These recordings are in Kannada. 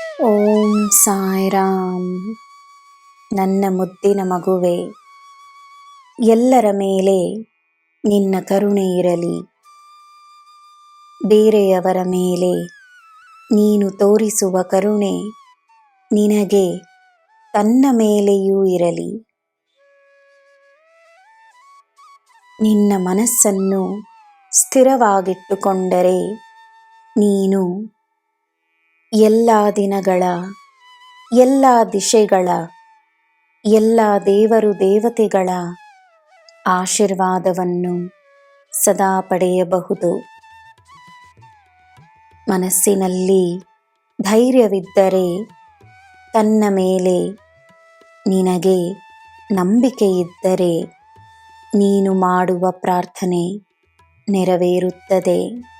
ಓಂ ಸಾಯಿರಾಮ್. ನನ್ನ ಮುದ್ದಿನ ಮಗುವೆ, ಎಲ್ಲರ ಮೇಲೆ ನಿನ್ನ ಕರುಣೆ ಇರಲಿ. ಬೇರೆಯವರ ಮೇಲೆ ನೀನು ತೋರಿಸುವ ಕರುಣೆ ನಿನಗೆ ತನ್ನ ಮೇಲೆಯೂ ಇರಲಿ. ನಿನ್ನ ಮನಸ್ಸನ್ನು ಸ್ಥಿರವಾಗಿಟ್ಟುಕೊಂಡರೆ ನೀನು ಎಲ್ಲ ದಿನಗಳ, ಎಲ್ಲ ದಿಶೆಗಳ, ಎಲ್ಲ ದೇವರು ದೇವತೆಗಳ ಆಶೀರ್ವಾದವನ್ನು ಸದಾ ಪಡೆಯಬಹುದು. ಮನಸ್ಸಿನಲ್ಲಿ ಧೈರ್ಯವಿದ್ದರೆ ತನ್ನ ಮೇಲೆ ನಿನಗೆ ನಂಬಿಕೆಯಿದ್ದರೆ ನೀನು ಮಾಡುವ ಪ್ರಾರ್ಥನೆ ನೆರವೇರುತ್ತದೆ.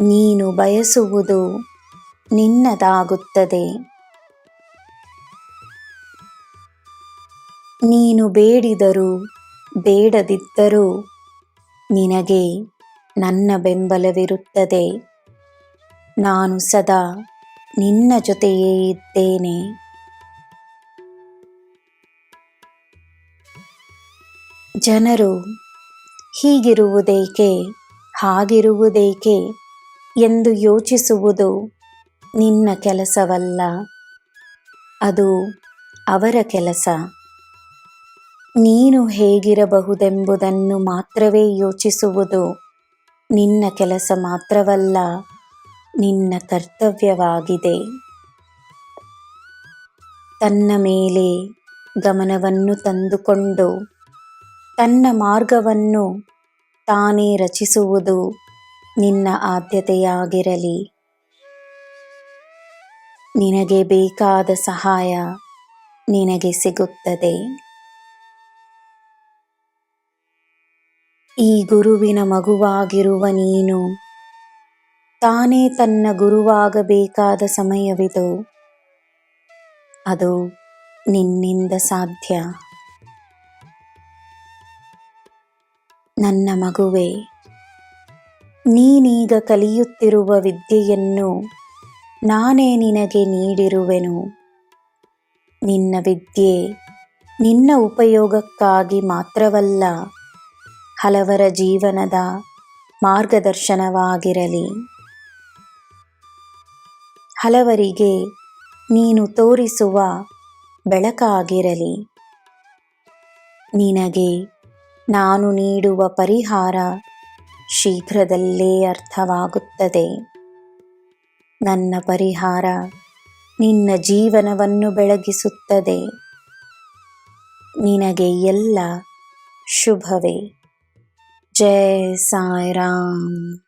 ನೀನು ಬಯಸುವುದು ನಿನ್ನದಾಗುತ್ತದೆ. ನೀನು ಬೇಡಿದರೂ ಬೇಡದಿದ್ದರೂ ನಿನಗೆ ನನ್ನ ಬೆಂಬಲವಿರುತ್ತದೆ. ನಾನು ಸದಾ ನಿನ್ನ ಜೊತೆಯೇ ಇದ್ದೇನೆ. ಜನರು ಹೀಗಿರುವುದೇಕೆ ಹಾಗಿರುವುದೇಕೆ ಎಂದು ಯೋಚಿಸುವುದು ನಿನ್ನ ಕೆಲಸವಲ್ಲ. ಅದು ಅವರ ಕೆಲಸ. ನೀನು ಹೇಗಿರಬಹುದೆಂಬುದನ್ನು ಮಾತ್ರವೇ ಯೋಚಿಸುವುದು ನಿನ್ನ ಕೆಲಸ ಮಾತ್ರವಲ್ಲ, ನಿನ್ನ ಕರ್ತವ್ಯವಾಗಿದೆ. ತನ್ನ ಮೇಲೆ ಗಮನವನ್ನು ತಂದುಕೊಂಡು ತನ್ನ ಮಾರ್ಗವನ್ನು ತಾನೇ ರಚಿಸುವುದು ನಿನ್ನ ಆದ್ಯತೆಯಾಗಿರಲಿ. ನಿನಗೆ ಬೇಕಾದ ಸಹಾಯ ನಿನಗೆ ಸಿಗುತ್ತದೆ. ಈ ಗುರುವಿನ ಮಗುವಾಗಿರುವ ನೀನು ತಾನೇ ತನ್ನ ಗುರುವಾಗಬೇಕಾದ ಸಮಯವಿದು. ಅದು ನಿನ್ನಿಂದ ಸಾಧ್ಯ. ನನ್ನ ಮಗುವೆ ನೀನೀಗ ಕಲಿಯುತ್ತಿರುವ ವಿದ್ಯೆಯನ್ನು ನಾನೇ ನಿನಗೆ ನೀಡಿರುವೆನು. ನಿನ್ನ ವಿದ್ಯೆ ನಿನ್ನ ಉಪಯೋಗಕ್ಕಾಗಿ ಮಾತ್ರವಲ್ಲ, ಹಲವರ ಜೀವನದ ಮಾರ್ಗದರ್ಶನವಾಗಿರಲಿ. ಹಲವರಿಗೆ ನೀನು ತೋರಿಸುವ ಬೆಳಕಾಗಿರಲಿ. ನಿನಗೆ ನಾನು ನೀಡುವ ಪರಿಹಾರ ಶೀಘ್ರದಲ್ಲೇ ಅರ್ಥವಾಗುತ್ತದೆ. ನನ್ನ ಪರಿಹಾರ ನಿನ್ನ ಜೀವನವನ್ನು ಬೆಳಗಿಸುತ್ತದೆ. ನಿನಗೆ ಎಲ್ಲ ಶುಭವೇ. ಜಯ ಸಾಯಿರಾಮ್.